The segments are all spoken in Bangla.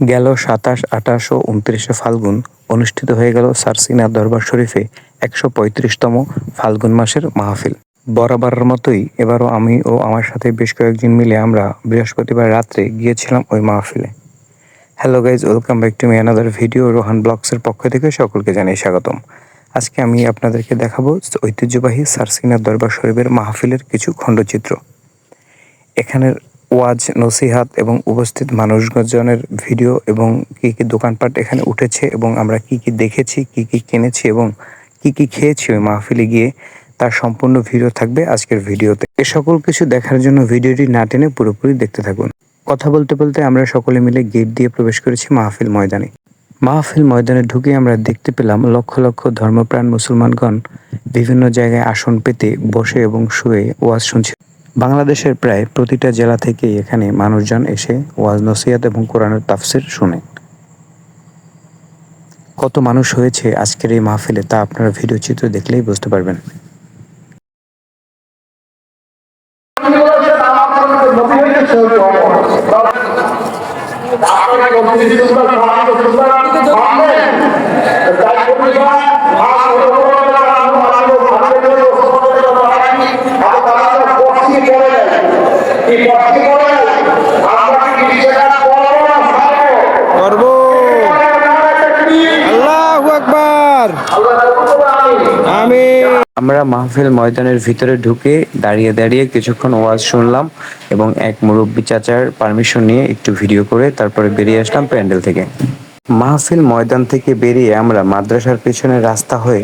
গেল সাতাশ, আঠাশ ও উনত্রিশে ফাল্গুন। অনুষ্ঠিত হয়ে গেল সারসিনা দরবার শরীফে একশো পঁয়ত্রিশতম ফাল্গুন মাসের মাহফিল। বরাবরের মতোই এবারও আমি ও আমার সাথে বেশ কয়েকজন মিলে আমরা বৃহস্পতিবার রাত্রে গিয়েছিলাম ওই মাহফিলে। Hello guys, welcome back to me another video Rohan ব্লগসের পক্ষ থেকে সকলকে জানাই স্বাগতম। আজকে আমি আপনাদেরকে দেখাবো ঐতিহ্যবাহী সারসিনা দরবার শরীফের মাহফিলের কিছু খণ্ডচিত্র। এখানের ওয়াজ, নসিহাত এবং উপস্থিত মানুষজনের ভিডিও এবং কী কী দোকানপাট এখানে উঠেছে এবং আমরা কি কি দেখেছি, কি কি কিনেছি এবং কি কি খেয়েছি ওই মাহফিলে গিয়ে তার সম্পূর্ণ ভিডিও থাকবে আজকের ভিডিওতে। এ সকল কিছু দেখার জন্য ভিডিওটি না টেনে পুরোপুরি দেখতে থাকুন। কথা বলতে বলতে আমরা সকলে মিলে গেট দিয়ে প্রবেশ করেছি মাহফিল ময়দানে। মাহফিল ময়দানে ঢুকে আমরা দেখতে পেলাম লক্ষ লক্ষ ধর্মপ্রাণ মুসলমানগণ বিভিন্ন জায়গায় আসন পেতে বসে এবং শুয়ে ওয়াজ শুনছে। বাংলাদেশের প্রায় প্রতিটা জেলা থেকেই এখানে মানুষজন এসে ওয়াজ নসিয়াত এবং কোরআনের তাফসির শুনে কত মানুষ হয়েছে আজকের এই মাহফিলে তা আপনারা ভিডিও চিত্র দেখলেই বুঝতে পারবেন আল্লাহু আকবার আমি আমরা মাহফিল ময়দানের ভিতরে ঢুকে দাঁড়িয়ে দাঁড়িয়ে কিছুক্ষণ ওয়াজ শুনলাম এবং এক মুরব্বী চাচার পারমিশন নিয়ে একটু ভিডিও করে তারপরে বেরিয়ে আসলাম প্যান্ডেল থেকে। মাহফিল ময়দান থেকে বেরিয়ে আমরা মাদ্রাসার পেছনে রাস্তা হয়ে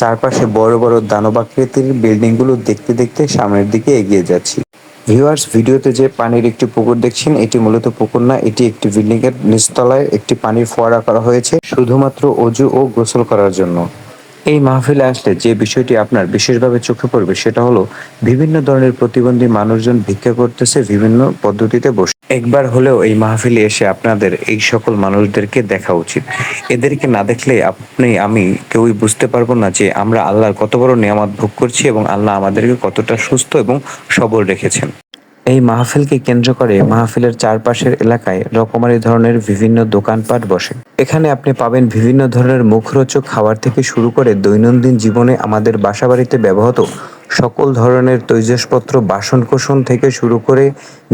চারপাশে বড় বড় দানবাকৃতির বিল্ডিংগুলো দেখতে দেখতে সামনের দিকে এগিয়ে যাচ্ছি। ভিউয়ার্স ভিডিওতে যে পানির একটি পুকুর দেখছেন, এটি মূলত পুকুর না, এটি একটি বিল্ডিং এর নিচতলায় একটি পানির ফোয়ারা করা হয়েছে, শুধুমাত্র অজু ও গোসল করার জন্য। এই মাহফিলে আসলে যে বিষয়টি আপনার বিশেষভাবে চোখে পড়বে, সেটা হলো বিভিন্ন ধরনের প্রতিবন্ধী মানুষজন ভিক্ষা করতেছে বিভিন্ন পদ্ধতিতে বসে। একবার হলেও এই মাহফিলে এসে আপনাদের এই সকল মানুষদেরকে দেখা উচিত। এদেরকে না দেখলে আপনি, আমি কেউই বুঝতে পারব না যে আমরা আল্লাহর কত বড় নিয়ামত ভোগ করছি এবং আল্লাহ আমাদেরকে কতটা সুস্থ এবং সবল রেখেছেন। এই মাহফিলকে কেন্দ্র করে মাহফিলের চারপাশের এলাকায় রকমারি ধরনের বিভিন্ন দোকানপাট বসে। এখানে আপনি পাবেন বিভিন্ন ধরনের মুখরোচক খাবার থেকে শুরু করে দৈনন্দিন জীবনে আমাদের বাসাবাড়িতে ব্যবহৃত সকল ধরনের তৈজসপত্র, বাসনকোসন থেকে শুরু করে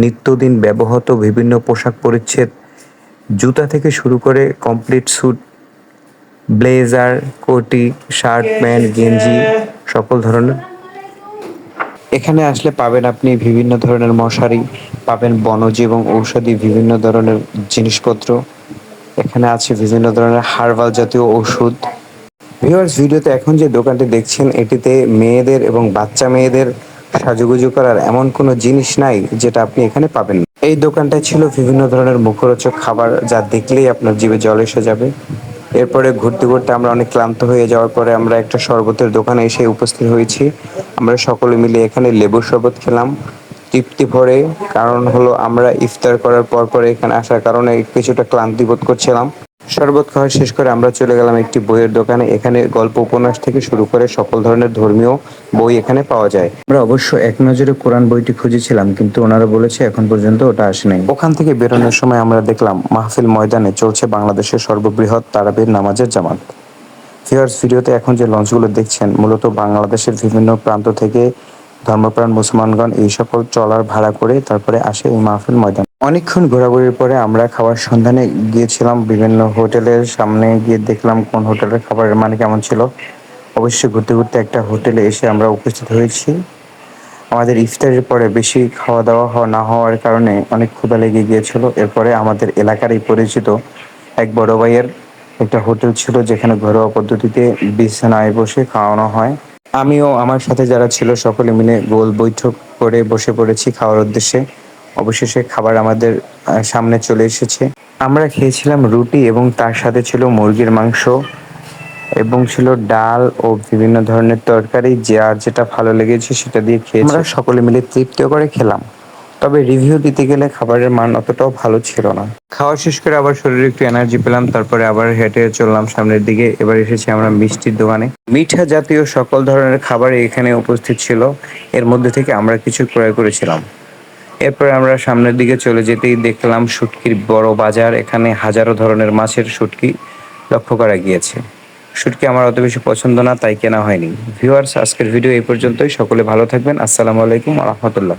নিত্যদিন ব্যবহৃত বিভিন্ন পোশাক পরিচ্ছেদ, জুতা থেকে শুরু করে কমপ্লিট স্যুট, ব্লেজার, কোটি, শার্ট, প্যান্ট, গেঞ্জি, সকল ধরনের এখানে আসলে পাবেন আপনি বিভিন্ন ধরনের মশারি, পাবেন বনজ এবং ঔষধি বিভিন্ন ধরনের জিনিসপত্র। এখানে আছে বিভিন্ন ধরনের হার্বাল জাতীয় ওষুধ ভিউয়ার্স ভিডিওতে এখন যে দোকানটি দেখছেন, এটিতে মেয়েদের এবং বাচ্চা মেয়েদের সাজুগুজু করার এমন কোনো জিনিস নাই যেটা আপনি এখানে পাবেন এই দোকানটায় ছিল বিভিন্ন ধরনের মুখরোচক খাবার যা দেখলেই আপনার জীবে জল এসে যাবে। এরপরে ঘুরতে ঘুরতে আমরা অনেক ক্লান্ত হয়ে যাওয়ার পরে আমরা একটা শরবতের দোকানে এসে উপস্থিত হয়েছি। আমরা সকলে মিলে এখানে লেবুর শরবত খেলাম। তৃপ্তি ভরে, কারণ হলো আমরা ইফতার করার পর পরে এখানে আসার কারণে কিছুটা ক্লান্তি বোধ করছিলাম। শরবত খাওয়া শেষ করে আমরা চলে গেলাম একটি বইয়ের দোকানে। এখানে গল্প উপন্যাস থেকে শুরু করে সকল ধরনের ধর্মীয় বই এখানে পাওয়া যায়। আমরা অবশ্য এক নজরে কোরআন বইটি খুঁজেছিলাম কিন্তু ওনারা বলেছে এখন পর্যন্ত ওটা আসে নাই। ওখান থেকে বেরোনোর সময় আমরা দেখলাম মাহফিল ময়দানে চলছে বাংলাদেশের সর্ববৃহৎ তারাবির নামাজের জামাত। ফিয়ার্স ভিডিওতে এখন যে লঞ্চগুলো দেখছেন মূলত বাংলাদেশের বিভিন্ন প্রান্ত থেকে ধর্মপ্রাণ মুসলমানগণ এই সকল চলার ভাড়া করে তারপরে আসে এই মাহফিল ময়দান। অনেকক্ষণ ঘোরাঘুরির পরে আমরা খাবার সন্ধানে গিয়েছিলাম, বিভিন্ন হোটেলের সামনে গিয়ে দেখলাম কোন হোটেলের খাবারের মানে কেমন ছিল। অবশ্যই ঘুরতে ঘুরতে একটা হোটেলে এসে আমরা উপস্থিত হয়েছি। আমাদের ইফতারের পরে বেশি খাওয়া দাওয়া হওয়া না হওয়ার কারণে অনেক ক্ষুধা লেগে গিয়েছিল। এরপরে আমাদের এলাকারই পরিচিত এক বড় ভাইয়ের একটা হোটেল ছিল, যেখানে ঘরোয়া পদ্ধতিতে বিছানায় বসে খাওয়ানো হয়। আমিও আমার সাথে যারা ছিল সকলে মিলে গোল বৈঠক করে বসে পড়েছি খাওয়ার উদ্দেশ্যে। অবশেষে খাবার আমাদের সামনে চলে এসেছে। আমরা খেয়েছিলাম রুটি এবং তার সাথে ছিল মুরগির মাংস এবং ছিল ডাল ও বিভিন্ন ধরনের তরকারি। যার যেটা ভালো লেগেছে সেটা দিয়ে খেয়ে আমরা সকলে মিলে তৃপ্তিও করে খেলাম। তবে রিভিউ দিতে গেলে খাবারের মান অতটাও ভালো ছিল না। খাওয়া শেষ করে আবার শরীরে একটু এনার্জি পেলাম তারপরে আবার হেঁটে চললাম সামনের দিকে। এবার এসেছি আমরা মিষ্টির দোকানে। মিঠা জাতীয় সকল ধরনের খাবার এখানে উপস্থিত ছিল। এর মধ্যে থেকে আমরা কিছু ক্রয় করেছিলাম। এরপরে আমরা সামনের দিকে চলে যেতেই দেখলাম শুটকির বড় বাজার। এখানে হাজারো ধরনের মাছের শুটকি লক্ষ্য করা গিয়েছে। শুটকি আমার অত বেশি পছন্দ না, তাই কেনা হয়নি। ভিউয়ার্স আজকের ভিডিও এই পর্যন্তই। সকলে ভালো থাকবেন। আসসালামু আলাইকুম রহমতুল্লাহ।